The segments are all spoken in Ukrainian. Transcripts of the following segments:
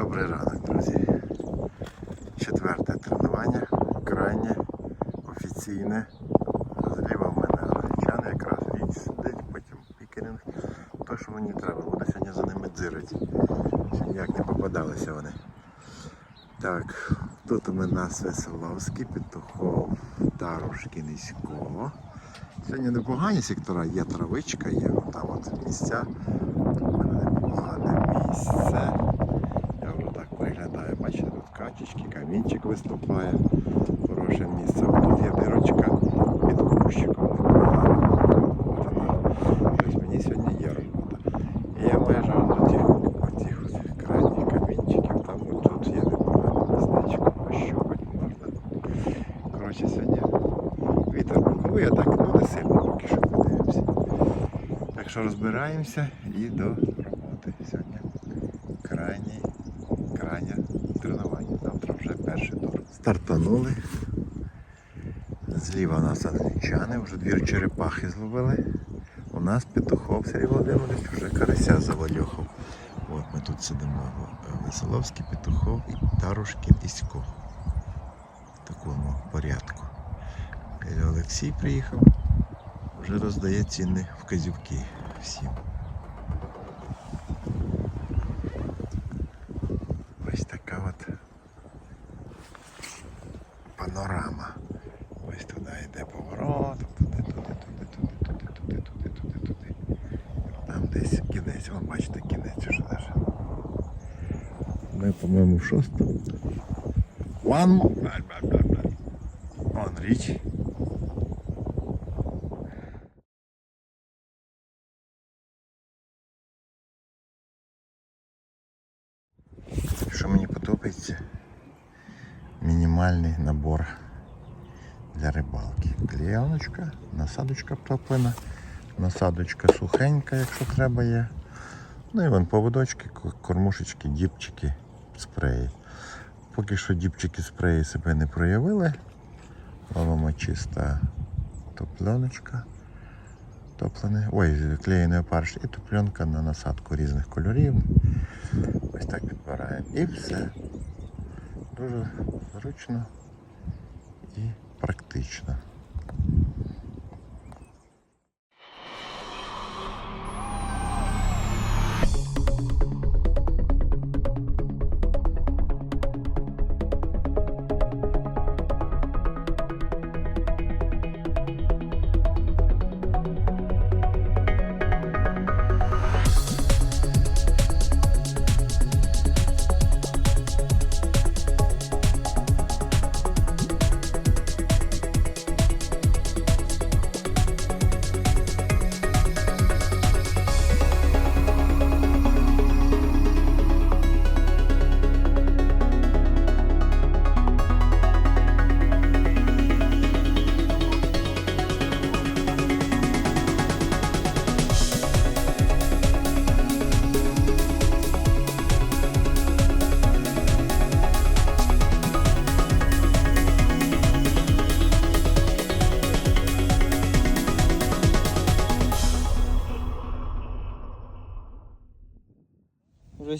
Добрий ранок, друзі. Четверте тренування, крайнє, офіційне. Зліва в мене англічани, якраз річ сидить, потім пікерінг. То, що мені треба, буду сьогодні за ними дзирити. Ніяк не попадалися вони. Так, тут у нас Веселовський, Петухов, Тарушки, Низько. Сьогодні непогані сектора, є травичка, є там от місця. У мене непогане місце. Я вже так виглядаю, бачите, тут качечки, камінчик виступає. Хороше місце. Тут є дирочка під кущиком мені сьогодні є робота. Я майже оцих крайніх камінчиків, тут є непогане містечко, пощупати можна. Сьогодні вітер так ну сильно поки що подивимося. Так що розбираємося і до роботи сьогодні. Крайній, крайнє тренування. Завтра вже перший тур. Стартанули. Зліва у нас англічани, вже дві черепахи зловили. У нас Петухов Сергій Володимирович вже карася завалюхав. От ми тут сидимо. Веселовський, Петухов і Тарушкін Ісько. В такому порядку. Олексій приїхав, вже роздає цінні вказівки всім. Ми, по-моєму, в шостому. One more. Вон річ. Що мені подобається? Мінімальний набор для рибалки. Клеєночка, насадочка топлена, насадочка сухенька, якщо треба є. Ну і вон поводочки, кормушечки, діпчики, спреї. Поки що діпчики спреї себе не проявили. Ловимо чиста топленочка. Топлене. Ой, клеєний опариш і топленка на насадку різних кольорів. Ось так підбираємо. І все. Дуже зручно і практично.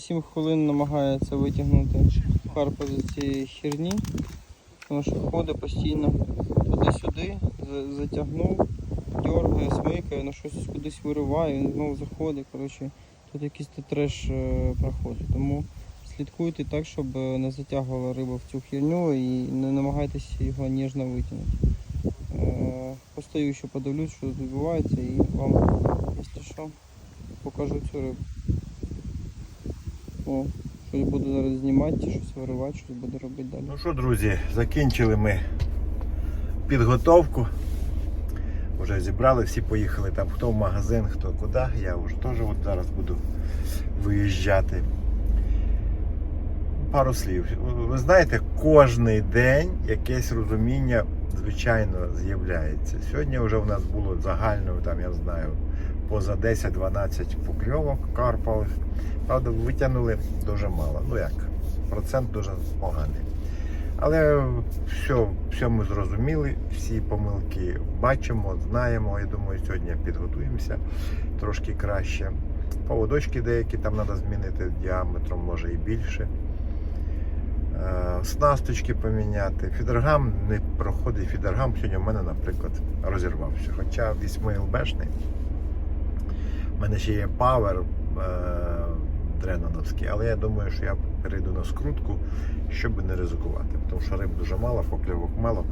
7 хвилин намагається витягнути карпа з цієї херні, тому що ходить постійно туди-сюди, затягнув, дергає, смикає, на щось кудись вириває, він знову заходить. Коротше, тут якийсь треш е, проходить. Тому слідкуйте так, щоб е, не затягувала риба в цю херню і не намагайтеся його ніжно витягнути. Е, Постою, ще подивлюсь, що тут відбувається, і вам, якщо що, покажу цю рибу. О, щось буду зараз знімати, щось виривати, щось буду робити далі. Ну що, друзі, закінчили ми підготовку. Вже зібрали, всі поїхали там, хто в магазин, хто куди. Я вже теж от зараз буду виїжджати. Пару слів. Ви знаєте, кожний день якесь розуміння, звичайно, з'являється. Сьогодні вже в нас було загально, там, я знаю, поза 10-12 покльовок карпових. Правда, витягнули дуже мало. Ну як, процент дуже поганий. Але все, все ми зрозуміли, всі помилки бачимо, знаємо. Я думаю, сьогодні підготуємося трошки краще. Поводочки деякі там треба змінити діаметром, може і більше. е, снасточки поміняти. Фідергам не проходить фідергам. Сьогодні в мене, наприклад, розірвався. Хоча 8 ЛБшний. У мене ще є Power е, Дреноновський, але я думаю, що я перейду на скрутку, щоб не ризикувати. Тому що риб дуже мало, покльовок мало.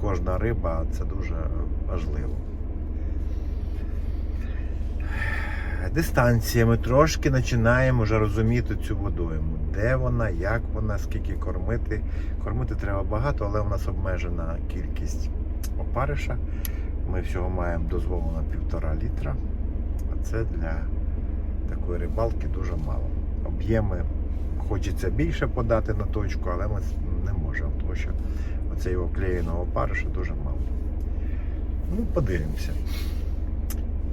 Кожна риба це дуже важливо. Дистанціями трошки починаємо вже розуміти цю водойму. Де вона, як вона, скільки кормити. Кормити треба багато, але у нас обмежена кількість опариша. Ми всього маємо дозволено півтора літра. А це для такої рибалки дуже мало. Об'єми хочеться більше подати на точку, але ми не можемо, тому що оцей оклеєного опариша дуже мало. Ну, подивимося.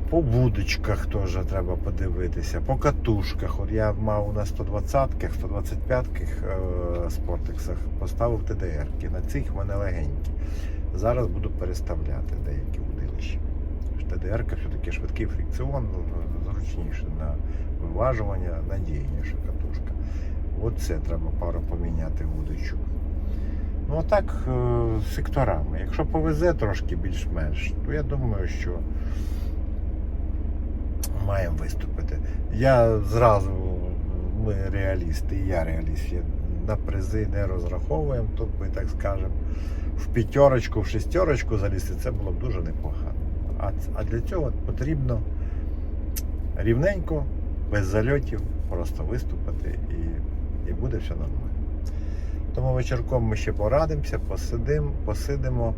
По вудочках теж треба подивитися, по катушках. От я мав на 120-ках, 125-ках е, спортексах, поставив ТДР-ки. На цих в мене легенькі. Зараз буду переставляти деякі удилища. ТДР-ка все-таки швидкий фрикціон, ну, зручніше на виважування, надійніша катушка. От це треба пару поміняти вудочок. Ну а так, е, секторами. Якщо повезе трошки більш-менш, то я думаю, що маємо виступити. Я зразу, ми реалісти, і я реаліст, я на призи не розраховуємо, тут ми так скажемо, в п'ятерочку, в шестерочку залізти, це було б дуже непогано. А, для цього потрібно рівненько, без зальотів, просто виступити і, і буде все нормально. Тому вечірком ми ще порадимося, посидимо, посидимо.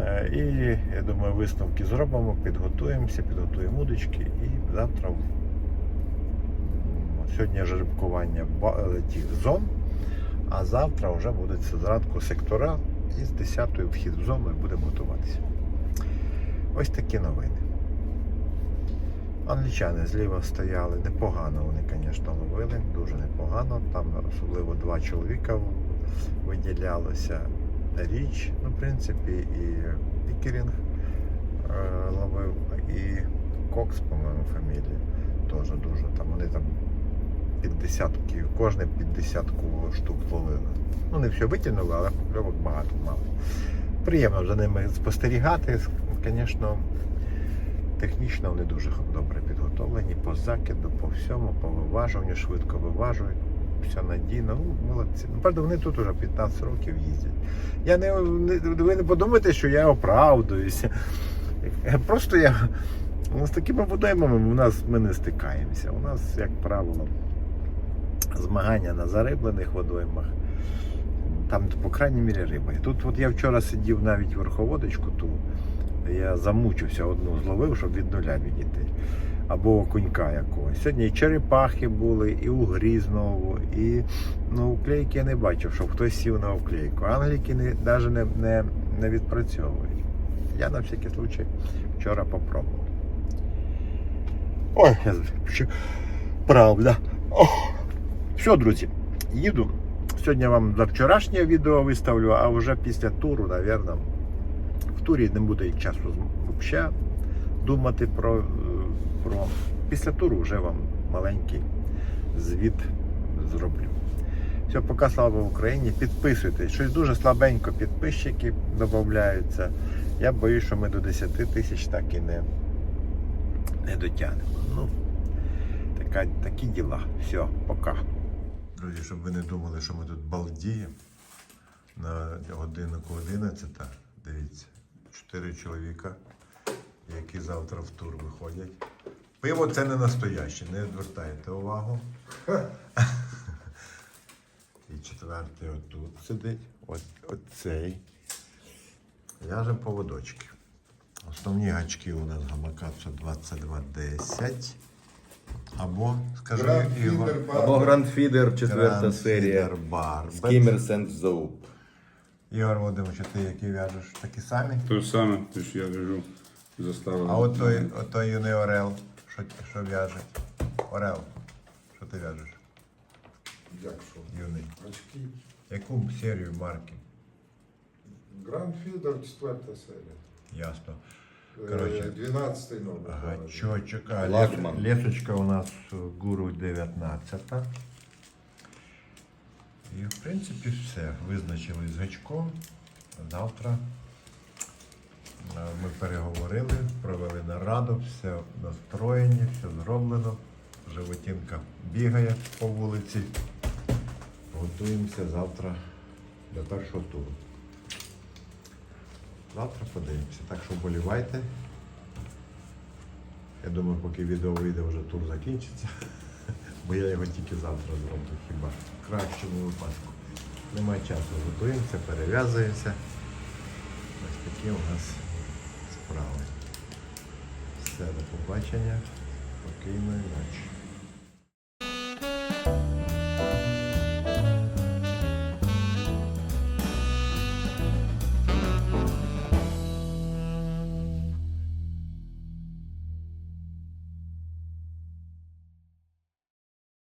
Е, І я думаю, висновки зробимо, підготуємося, підготуємо удочки і завтра. Сьогодні жеребкування тих зон, а завтра вже будуть зранку сектора і з 10-ї вхід в зону і будемо готуватися. Ось такі новини. Англічани зліва стояли, непогано вони, звісно, ловили, дуже непогано. Там особливо два чоловіка виділялося річ, ну, в принципі, і Пікерінг е, ловив, і Кокс, по-моєму, фамілія. Теж дуже там. Вони там під десятки, кожне під десятку штук ловили. Ну, не все витягнули, але покльовок багато мали. Приємно за ними спостерігати. Звісно, технічно вони дуже добре підготовлені по закиду, по всьому, по виважуванню, швидко виважують. Все надійно, ну, молодці. Ну, правда, вони тут уже 15 років їздять. Я не, ви не подумайте, що я оправдуюся. Просто я ну, з такими водоймами у нас ми не стикаємося. У нас, як правило, змагання на зариблених водоймах. Там, по крайній мірі, риба. І тут от я вчора сидів навіть верховодочку ту. Я замучився одну зловив, щоб від нуля відійти. Або окунька якогось. Сьогодні і черепахи були, і угрі знову, і ну, уклейки я не бачив, щоб хтось сів на уклейку. Англіки навіть не, не, не відпрацьовують. Я на всякий случай вчора попробував. Ой, я правда. Ох. Все, друзі, їду. Сьогодні вам за вчорашнє відео виставлю, а вже після туру, напевно, в турі не буде часу взагалі думати про, е, про. Після туру вже вам маленький звіт зроблю. Все, поки слава Україні. Підписуйтесь. Щось дуже слабенько підписчики додаються. Я боюсь, що ми до 10 тисяч так і не, не дотягнемо. Ну, така, такі діла. Все, пока. Друзі, щоб ви не думали, що ми тут балдіємо. На годиннику 11, дивіться, чотири чоловіка, які завтра в тур виходять. Пиво це не настояще, не звертайте увагу. І четвертий отут сидить. От, цей. В'яжемо поводочки. Основні гачки у нас гамакацу 2210. Або, скажи, Ігор, Або Грандфідер, четверта серія. Барбет. Скімерс and Zoop. Ігор Володимирович, ти які в'яжеш? Такі самі? То ж саме, то ж я вяжу заставив. А от той, от той юний Орел, що, що в'яже? Орел, що ти в'яжеш? Як що? Юний. Очки. Яку серію марки? Grand Feeder, четверта серія. Ясно. Е, Коротше. 12 номер. Гачочок, а Лагман. лес- лесочка у нас гуру 19. І в принципі все. Визначили з гачком. Завтра е, ми переговорили, провели нараду, все настроєні, все зроблено. Животинка бігає по вулиці. Готуємося завтра до першого туру. Завтра подивимося. Так що вболівайте. Я думаю, поки відео вийде, вже тур закінчиться. Бо я його тільки завтра зроблю, хіба в кращому випадку. Немає часу, готуємося, перев'язуємося. Ось такі у нас справи. Все, до побачення. Спокійної